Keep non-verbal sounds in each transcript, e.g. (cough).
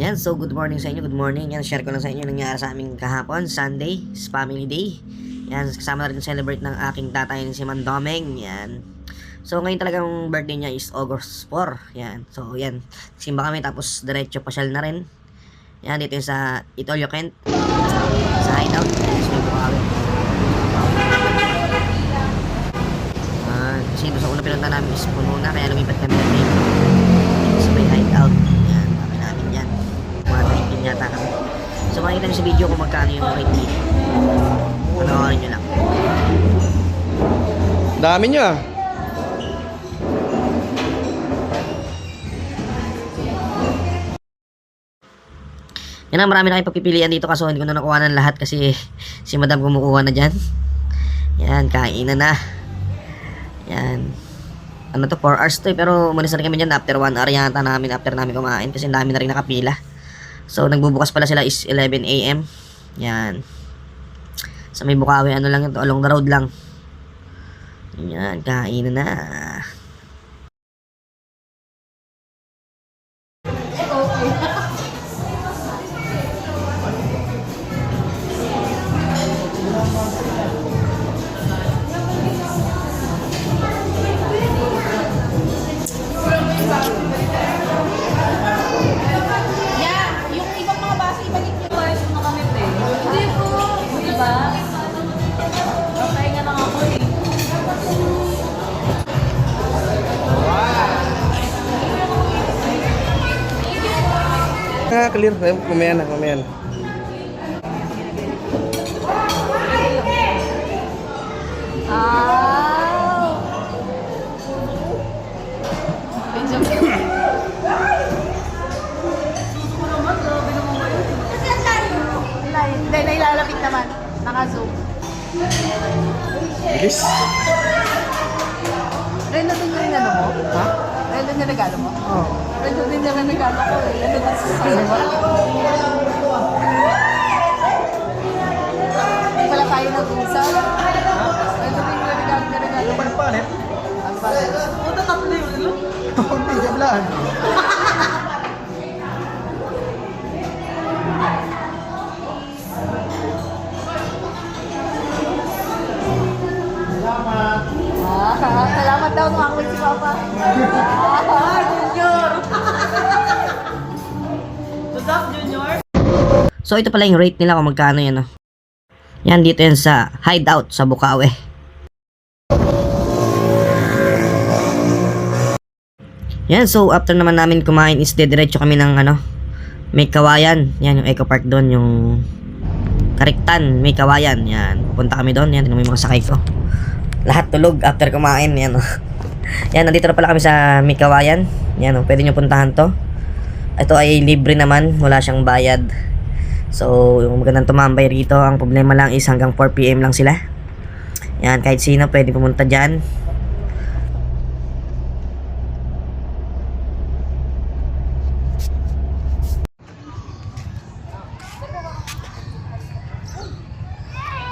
Yan, so good morning sa inyo, good morning. Yan, share ko lang sa inyo nangyari sa aming kahapon, Sunday, family day. Yan, kasama na rin celebrate ng aking tatay si Mandomeng. Yan. So ngayon talagang birthday niya is August 4. Yan. So yan, simba kami tapos diretso pasyal na rin. Yan, dito sa Itolio Kent. Sa hideout. Bukawi. Ah, kasi doon sa una pinunta namin is puno na, kaya lumipat kami na dito. Sa may hideout. Yan, kami namin yan. Mga 19 yata kami. So makikita niyo sa video kung magkano yung rate dito. Panoorin nyo lang. Dami nyo ah. Yan ang marami na kayo pagpipilian dito kaso hindi ko na nakuha ng lahat kasi si madam kumukuha na dyan. Yan, kain na na. Yan. Ano to, 4 hours to eh, pero umalis na rin kami dyan after 1 hour yata namin after namin kumain kasi dami na rin nakapila. So, nagbubukas pala sila is 11 a.m. Yan. Sa may Bukawi, ano lang yun to, along the road lang. Yan, kain na Ah, clear. Eh, Mamaya na, mamaya na. Hindi, nailalapit naman. Naka-zoom. Bilis. Rendo din regalo mo? Oh. Rendo din yung regalo ko eh. Rendo din sa sasama. Hindi pala tayo nag-usap. Rendo din yung regalo na regalo mo. Palit? Ang pala. Puta tatlo yun. ano? (laughs) Hindi, jablaan. So ito pala yung rate nila kung magkano yan. Oh. Yan dito yan sa hideout sa Bukawi. Yan, so after naman namin kumain is diretso kami ng ano, may kawayan. Yan, yung Eco Park doon, yung Kariktan, may kawayan. Yan, pupunta kami doon. Yan, tingnan mo yung mga sakay ko. Lahat tulog after kumain. Yan, oh. (laughs) Yan, nandito na pala kami sa may kawayan. Yan, oh, pwede nyo puntahan to. Ito ay libre naman, wala siyang bayad. So, yung magandang tumambay rito, ang problema lang is hanggang 4pm lang sila. Yan, kahit sino pwede pumunta dyan.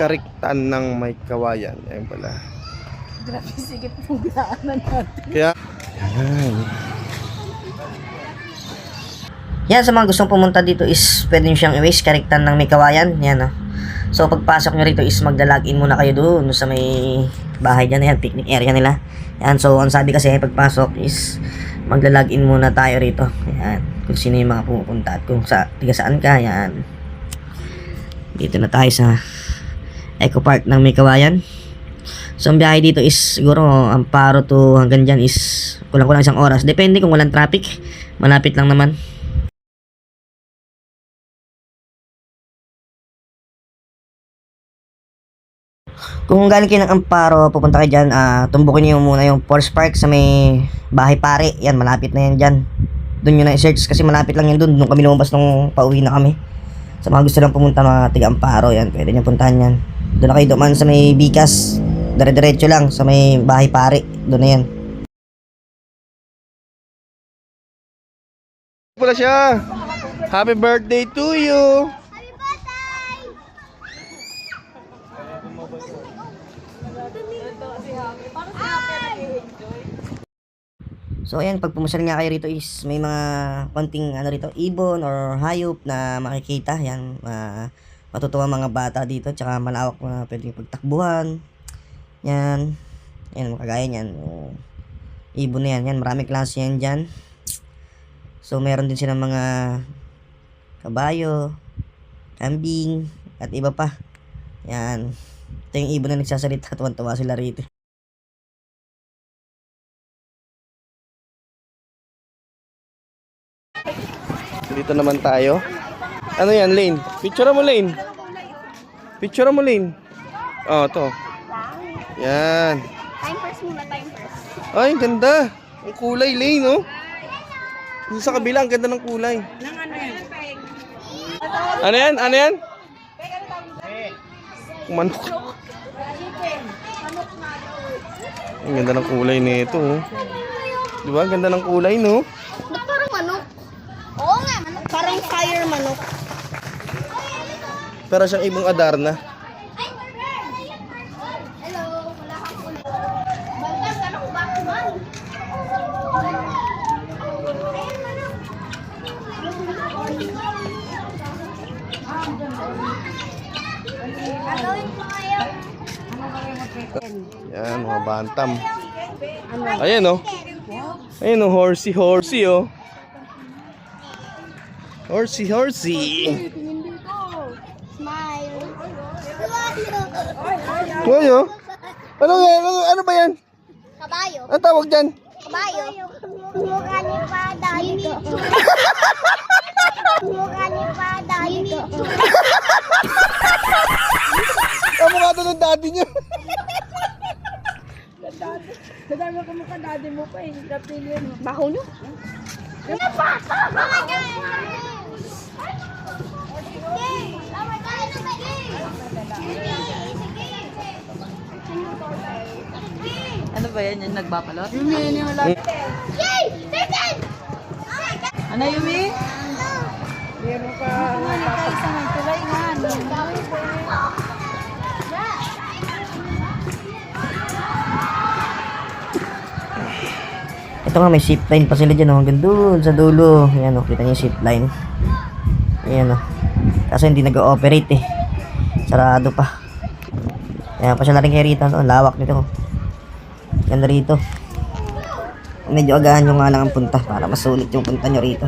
Kariktan ng may kawayan. Ayun pala. Grabe, sige pong daanan natin. Kaya, yan. Yan, sa mga gustong pumunta dito is pwede nyo siyang i-waste, kariktan ng may kawayan. Yan, oh. So, pagpasok nyo rito is magda-login muna kayo doon sa may bahay dyan. Yan, picnic area nila. Yan, so, ang sabi kasi pagpasok is magla-login muna tayo rito. Yan, kung sino yung mga pupunta at kung sa, tiga saan ka. Yan. Dito na tayo sa Eco Park ng may kawayan. So, ang biyahe dito is siguro ang paro to hanggang dyan is kulang-kulang isang oras. Depende kung walang traffic. Malapit lang naman. Kung galing kayo ng Amparo, pupunta kayo dyan, ah, tumbukin niyo muna yung Force Park sa may bahay pare. Yan, malapit na yan dyan. Doon nyo na i-search kasi malapit lang yan doon. Doon kami lumabas nung pauwi na kami. Sa mga gusto lang pumunta mga tiga Amparo, yan, pwede nyo puntahan yan. Doon na kayo duman sa may Bikas. Dire-diretso lang sa may bahay pare. Doon na yan. Pala siya. Happy birthday to you. So ayan, pag pumusal nga kayo rito is may mga konting ano rito, ibon or hayop na makikita. Yan, uh, matutuwa mga bata dito. Tsaka malawak na pwedeng pagtakbuhan. Yan. Yan, kagaya niyan. Oh, ibon na yan. Yan, maraming klase yan dyan. So meron din silang mga kabayo, kambing, at iba pa. Yan. Ito yung ibon na nagsasalita. (laughs) Tuwan-tuwa sila rito. Dito naman tayo. Ano yan, Lane? Picture mo, Lane. Picture mo, Lane. Oh, to. Yan. Time first muna, time first. Ay, ganda. Ang kulay, Lane, oh. Yung sa kabila, ang ganda ng kulay. Ano yan? Ano yan? Manok. Ang ganda ng kulay nito, oh. Di ba? Ang ganda ng kulay, no? Ba't parang manok? Oo nga, manok. Parang fire manok. Pero siyang ibang Adarna. Ano. Yan, mga bantam. Ayan, oh. Ayan, oh, horsey, horsey, oh. Horsey, horsey. Smile. Ngayon, oh. Ano yan? Ano, ano ba yan? Kabayo. Ano tawag dyan? Kabayo. Mukha ni Pada dito. Mukha ni Pada dito. Ang mukha doon ng daddy niya. Baho nyo? Ano pa? Mga ganyan. Sige. Tama tayo na sige. Sige. Ano ba yan? Yung nagbabalot? Yay! Titin! Ano Yumi? Ito nga may zip line pa sila dyan oh. Hanggang doon sa dulo. Ayan oh. Kita niyo yung zip line. Ayan oh. Kaso hindi nag-ooperate eh. Sarado pa. Ayan pa siya na rin kay Rita. No? Lawak nito. oh. Ganda rito. Medyo agahan nyo nga lang ang punta para masulit yung punta nyo rito.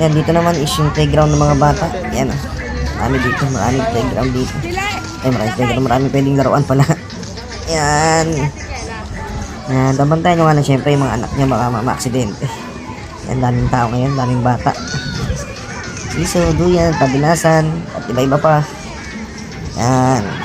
Yan, dito naman is yung playground ng mga bata. Yan ah. Marami dito, maraming playground dito. Ay, maraming playground, maraming pwedeng laruan pala. (laughs) Yan. Yan, dabantayan nyo nga lang syempre yung mga anak nyo baka ma- ma-aksidente. Yan, daming tao ngayon, daming bata. Siso, duyan, pabilasan, at iba-iba pa. Yan.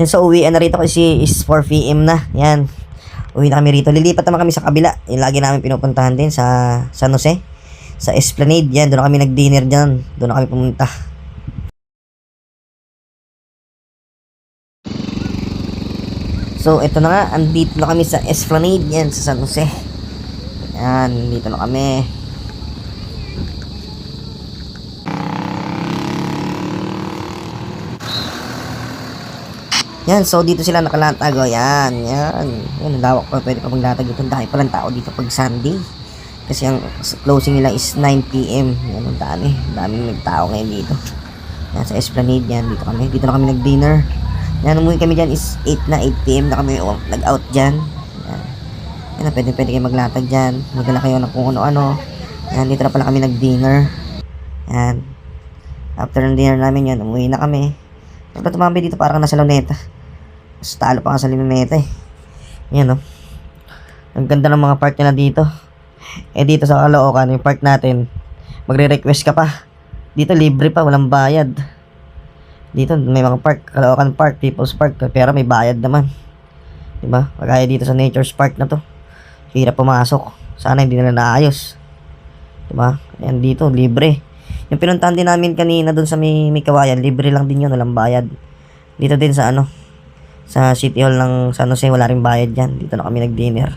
Yan sa uwi na rito kasi is 4 p.m. na. Yan. Uwi na kami rito. Lilipat naman kami sa kabila. Yung lagi namin pinupuntahan din sa San Jose. Sa Esplanade. Yan. Doon kami nag-dinner dyan. Doon kami pumunta. So, ito na nga. Andito na kami sa Esplanade. Yan, sa San Jose. Yan. Dito na kami. Yan, so dito sila nakalatag. O, yan, yan. Yan, lawak pa. Pwede pa maglatag dito. Dami palang tao dito pag Sunday. Kasi ang closing nila is 9pm. Yan, ang dami. Ang daming nagtao ngayon dito. Yan, sa Esplanade yan. Dito kami. Dito na kami nag-dinner. Yan, umuwi kami dyan is 8 na 8pm na kami oh, nag-out dyan. Yan. Yan, pwede, pwede kayo maglatag dyan. Magdala kayo ng kung ano-ano. Yan, dito na pala kami nag-dinner. Yan. After ng dinner namin yan, umuwi na kami. Pagka tumambi dito parang nasa luneta. Mas talo pa nga sa luneta eh. Yan oh. Ang ganda ng mga park nila dito. eh dito sa Caloocan, yung park natin, magre-request ka pa. Dito libre pa, walang bayad. Dito may mga park, Caloocan Park, People's Park, pero may bayad naman. 'Di ba? Kagaya dito sa Nature's Park na to. Hirap pumasok. Sana hindi nila naayos. 'Di ba? Ayan dito, libre. Yung pinuntahan din namin kanina doon sa may, may kawayan, libre lang din yun, walang bayad. Dito din sa ano, sa City Hall ng San Jose, wala rin bayad yan. Dito na kami nag-dinner.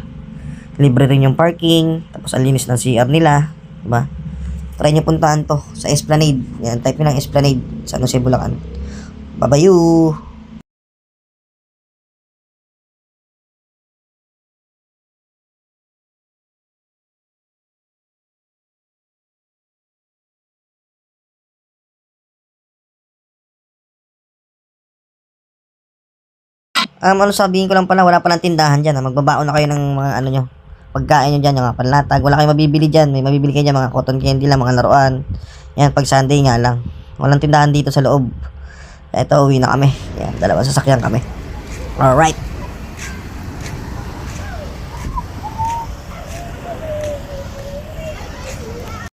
Libre rin yung parking, tapos ang linis ng CR nila, diba? Try nyo puntahan to sa Esplanade. Yan, type nyo lang Esplanade, San Jose, Bulacan. Babayu! Um, ano sabihin ko lang pala, wala palang tindahan dyan. Ha? Magbabaon na kayo ng mga ano nyo. Pagkain nyo dyan, yung mga panlatag. Wala kayong mabibili dyan. May mabibili kayo dyan, mga cotton candy lang, mga laruan. Yan, pag Sunday nga lang. Walang tindahan dito sa loob. Eto, uwi na kami. Yan, dalawa sasakyan kami. Alright.